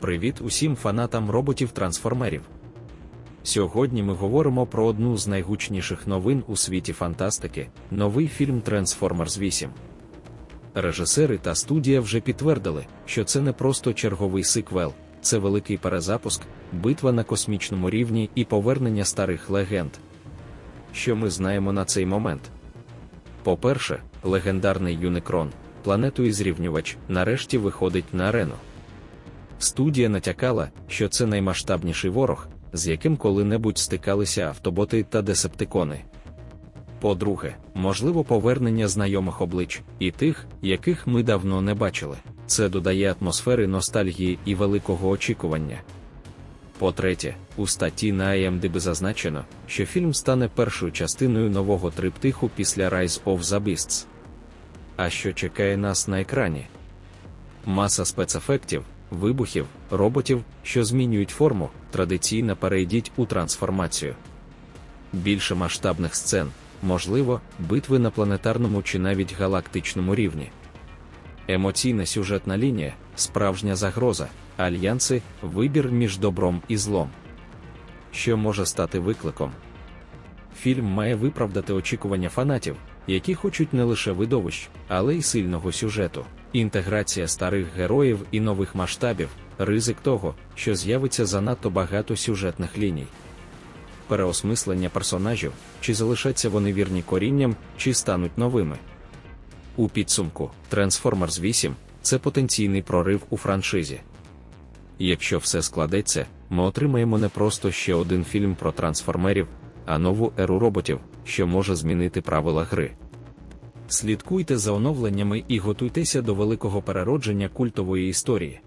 Привіт усім фанатам роботів-трансформерів. Сьогодні ми говоримо про одну з найгучніших новин у світі фантастики новий фільм Transformers 8. Режисери та студія вже підтвердили, що це не просто черговий сиквел, це великий перезапуск, битва на космічному рівні і повернення старих легенд. Що ми знаємо на цей момент? По-перше, легендарний Юникрон, планету зрівнювач, нарешті виходить на арену. Студія натякала, що це наймасштабніший ворог, з яким коли-небудь стикалися автоботи та десептикони. По-друге, можливо повернення знайомих облич і тих, яких ми давно не бачили. Це додає атмосфери ностальгії і великого очікування. По-третє, у статті на IMDb зазначено, що фільм стане першою частиною нового триптиху після Rise of the Beasts. А що чекає нас на екрані? Маса спецефектів, вибухів, роботів, що змінюють форму, традиційно перейдіть у трансформацію. Більше масштабних сцен, можливо, битви на планетарному чи навіть галактичному рівні. Емоційна сюжетна лінія, справжня загроза, альянси, вибір між добром і злом. Що може стати викликом? Фільм має виправдати очікування фанатів, які хочуть не лише видовищ, але й сильного сюжету, інтеграція старих героїв і нових масштабів, ризик того, що з'явиться занадто багато сюжетних ліній. Переосмислення персонажів, чи залишаться вони вірні корінням, чи стануть новими. У підсумку, Transformers 8 це потенційний прорив у франшизі. Якщо все складеться, ми отримаємо не просто ще один фільм про трансформерів, а нову еру роботів, що може змінити правила гри. Слідкуйте за оновленнями і готуйтеся до великого переродження культової історії.